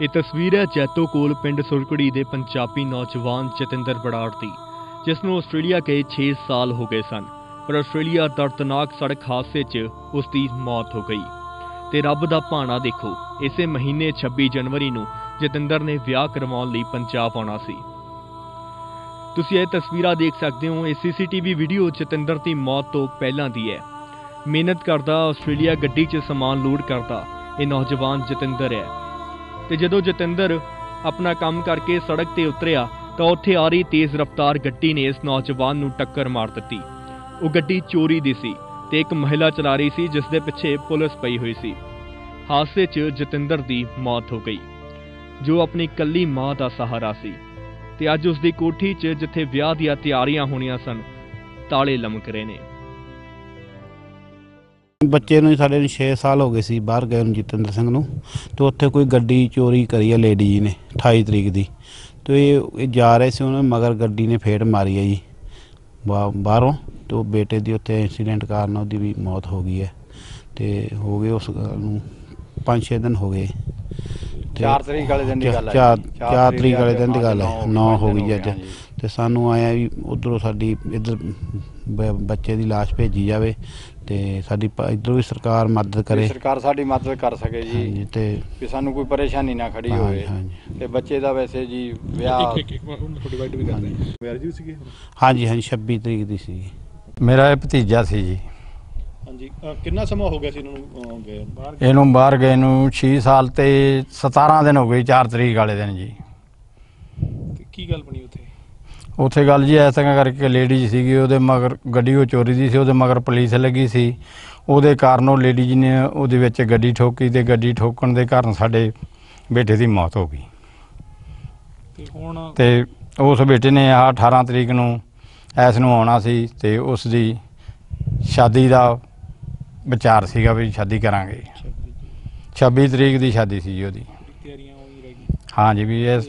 ਇਹ ਤਸਵੀਰ ਹੈ ਜੈਤੋ ਕੋਲ ਪਿੰਡ ਸੁਰਕੜੀ ਦੇ ਪੰਜਾਬੀ ਨੌਜਵਾਨ ਜਤਿੰਦਰ ਬੜਾੜ ਦੀ, ਜਿਸ ਨੂੰ ਆਸਟ੍ਰੇਲੀਆ ਗਏ 6 ਸਾਲ ਹੋ ਗਏ ਸਨ, ਪਰ ਆਸਟ੍ਰੇਲੀਆ ਦਰਦਨਾਕ ਸੜਕ ਹਾਦਸੇ 'ਚ ਉਸ ਦੀ ਮੌਤ ਹੋ ਗਈ। ਤੇ ਰੱਬ ਦਾ ਭਾਣਾ ਦੇਖੋ, ਇਸੇ ਮਹੀਨੇ 26 ਜਨਵਰੀ ਨੂੰ ਜਤਿੰਦਰ ਨੇ ਵਿਆਹ ਕਰਵਾਉਣ ਲਈ ਪੰਜਾਬ ਆਉਣਾ ਸੀ। ਤੁਸੀਂ ਇਹ ਤਸਵੀਰਾਂ ਦੇਖ ਸਕਦੇ ਹੋ, ਇਹ ਸੀਸੀਟੀਵੀ ਵੀਡੀਓ ਜਤਿੰਦਰ ਦੀ ਮੌਤ ਤੋਂ ਪਹਿਲਾਂ ਦੀ ਹੈ। ਮਿਹਨਤ ਕਰਦਾ ਆਸਟ੍ਰੇਲੀਆ ਗੱਡੀ 'ਚ ਸਮਾਨ ਲੋਡ ਕਰਦਾ, ਇਹ ਨੌਜਵਾਨ ਜਤਿੰਦਰ ਹੈ। ਤੇ ਜਦੋਂ ਜਤਿੰਦਰ ਆਪਣਾ ਕੰਮ ਕਰਕੇ ਸੜਕ ਤੇ ਉਤਰਿਆ, ਤਾਂ ਉੱਥੇ ਆ ਰਹੀ ਤੇਜ਼ ਰਫ਼ਤਾਰ ਗੱਡੀ ਨੇ ਇਸ ਨੌਜਵਾਨ ਨੂੰ ਟੱਕਰ ਮਾਰ ਦਿੱਤੀ। ਉਹ ਗੱਡੀ ਚੋਰੀ ਦੀ ਸੀ ਤੇ ਇੱਕ ਮਹਿਲਾ ਚਲਾ ਰਹੀ ਸੀ, ਜਿਸ ਦੇ ਪਿੱਛੇ ਪੁਲਿਸ ਪਈ ਹੋਈ ਸੀ। ਹਾਦਸੇ 'ਚ ਜਤਿੰਦਰ ਦੀ ਮੌਤ ਹੋ ਗਈ, ਜੋ ਆਪਣੀ ਇਕੱਲੀ ਮਾਂ ਦਾ ਸਹਾਰਾ ਸੀ। ਤੇ ਅੱਜ ਉਸ ਦੀ ਕੋਠੀ 'ਚ ਜਿੱਥੇ ਵਿਆਹ ਦੀਆਂ ਤਿਆਰੀਆਂ ਹੋਣੀਆਂ ਸਨ, ਤਾਲੇ ਲਮਕ ਰਹੇ ਨੇ। ਬੱਚੇ ਨੂੰ ਸਾਡੇ ਨੂੰ 6 ਸਾਲ ਹੋ ਗਏ ਸੀ ਬਾਹਰ ਗਏ ਨੂੰ ਜਤਿੰਦਰ ਸਿੰਘ ਨੂੰ। ਤੇ ਉੱਥੇ ਕੋਈ ਗੱਡੀ ਚੋਰੀ ਕਰੀ ਹੈ ਲੇਡੀ ਜੀ ਨੇ 28 ਤਰੀਕ ਦੀ। ਤੇ ਇਹ ਇਹ ਜਾ ਰਹੇ ਸੀ ਉਹਨਾਂ ਮਗਰ ਗੱਡੀ ਨੇ ਫੇਟ ਮਾਰੀ ਹੈ ਜੀ। ਬਾ- ਬਾਹਰੋਂ ਤੇ ਉਹ ਬੇਟੇ ਦੀ ਉੱਥੇ ਐਕਸੀਡੈਂਟ ਕਾਰਨ ਉਹਦੀ ਵੀ ਮੌਤ ਹੋ ਗਈ ਹੈ। ਤੇ ਹੋ ਗਏ ਉਸ ਗੱਲ ਨੂੰ 5-6 ਦਿਨ ਹੋ ਗਏ। ਤੇ 4 ਤਰੀਕ ਵਾਲੇ ਦਿਨ ਦੀ ਗੱਲ ਹੈ ਚਾਰ ਜੀ। ਚਾਰ ਤਰੀਕ ਵਾਲੇ ਦਿਨ ਦੀ ਗੱਲ ਹੈ। ਨੌ 9 ਹੋ ਗਈ ਅੱਜ ਹਾਂਜੀ। ਤੇ ਸਾਨੂੰ ਆਇਆ ਵੀ ਉਧਰੋਂ ਸਾਡੀ ਇੱਧਰ ਬੱਚੇ ਦੀ ਲਾਸ਼ ਭੇਜੀ ਜਾਵੇ। ਤੇ ਸਾਡੀ ਪ- ਇੱਧਰੋਂ ਵੀ ਸਰਕਾਰ ਮਦਦ ਵੀ ਕਰੇ ਸਰਕਾਰ ਸਾਡੀ ਮਦਦ ਕਰ ਸਕੇ ਹਾਂਜੀ ਜੀ ਤੇ ਵੀ ਸਾਨੂੰ ਕੋਈ ਪਰੇਸ਼ਾਨੀ ਨਾ ਖੜੀ ਹਾਂਜੀ, ਹੋਵੇ। ਹਾਂਜੀ। ਤੇ ਬੱਚੇ ਦਾ ਵੈਸੇ ਜੀ ਵਿਆਹ ਇੱਕ ਇੱਕ ਵਾਰ ਉਹਨੂੰ ਥੋੜੀ ਵਾਈਟ ਵੀ ਕਰਦੇ ਮੈਰਿਜ ਵੀ ਸੀਗੇ? ਹਾਂਜੀ ਹਾਂਜੀ 26 ਤਰੀਕ ਦੀ ਸੀ। ਮੇਰਾ ਇਹ ਭਤੀਜਾ ਸੀ ਜੀ। ਹਾਂਜੀ ਕਿੰਨਾ ਸਮਾਂ ਹੋ ਗਿਆ ਸੀ ਇਹਨਾਂ ਨੂੰ ਗਏ ਬਾਹਰ ਇਹਨੂੰ ਬਾਹਰ ਗਏ ਨੂੰ 6 ਸਾਲ ਤੇ 17 ਦਿਨ ਹੋ ਗਏ 4 ਤਰੀਕ ਵਾਲੇ ਦਿਨ ਜੀ। ਤੇ ਕੀ ਗੱਲ ਬਣੀ? ਉੱਥੇ ਗੱਲ ਜੀ ਐਸਾ ਕਰਕੇ ਲੇਡੀ ਸੀਗੀ ਉਹਦੇ ਮਗਰ ਗੱਡੀ ਉਹ ਚੋਰੀ ਦੀ ਸੀ ਉਹਦੇ ਮਗਰ ਪੁਲਿਸ ਲੱਗੀ ਸੀ। ਉਹਦੇ ਕਾਰਨ ਉਹ ਲੇਡੀ ਜੀ ਨੇ ਉਹਦੇ ਵਿੱਚ ਗੱਡੀ ਠੋਕੀ ਤੇ ਗੱਡੀ ਠੋਕਣ ਦੇ ਕਾਰਨ ਸਾਡੇ ਬੇਟੇ ਦੀ ਮੌਤ ਹੋ ਗਈ। ਤੇ ਹੁਣ ਤੇ ਉਸ ਬੇਟੇ ਨੇ ਆ 18 ਤਰੀਕ ਨੂੰ ਐਸ ਨੂੰ ਆਉਣਾ ਸੀ ਤੇ ਉਸ ਦੀ ਸ਼ਾਦੀ ਦਾ ਵਿਚਾਰ ਸੀਗਾ ਵੀ ਸ਼ਾਦੀ ਕਰਾਂਗੇ। 26 ਤਰੀਕ। ਦੀ ਸ਼ਾਦੀ ਸੀ ਜੀ ਉਹਦੀ। ਤਿਆਰੀਆਂ ਹਾਂਜੀ ਵੀ ਅ,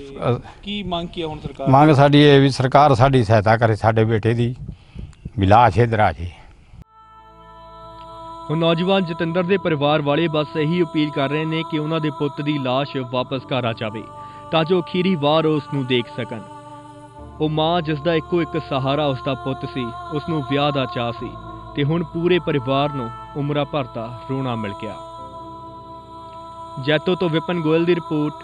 ਕੀ ਮੰਗ ਕੀ ਹੁਣ ਸਰਕਾਰ ਮੰਗ ਸਾਡੀ ਇਹ ਵੀ ਸਰਕਾਰ ਸਾਡੀ ਸਹਾਇਤਾ ਕਰੇ ਸਾਡੇ ਬੇਟੇ ਦੀ ਵਿਲਾਸ ਇਧਰ ਆ ਜੇ। ਹੁਣ ਨੌਜਵਾਨ ਜਤਿੰਦਰ ਦੇ ਪਰਿਵਾਰ ਵਾਲੇ ਬਸ ਇਹੀ ਅਪੀਲ ਕਰ ਰਹੇ ਨੇ ਕਿ ਉਹਨਾਂ ਦੇ ਪੁੱਤ ਦੀ ਲਾਸ਼ ਵਾਪਸ ਘਰ ਆ ਜਾਵੇ ਤਾਂ ਜੋ ਅਖੀਰੀ ਵਾਰ ਉਸ ਨੂੰ ਦੇਖ ਸਕਣ। ਉਹ ਮਾਂ ਜਿਸ ਦਾ ਇੱਕੋ ਇੱਕ ਸਹਾਰਾ ਉਸ ਦਾ ਪੁੱਤ ਸੀ ਉਸ ਨੂੰ ਵਿਆਹ ਦਾ ਚਾਅ ਸੀ ਤੇ ਹੁਣ ਪੂਰੇ ਪਰਿਵਾਰ ਨੂੰ ਉਮਰਾਂ ਭਰ ਦਾ ਰੋਣਾ ਮਿਲ ਗਿਆ। ਜੈਤੋ ਤੋਂ ਵਿਪਨ ਗੋਇਲ ਦੀ ਰਿਪੋਰਟ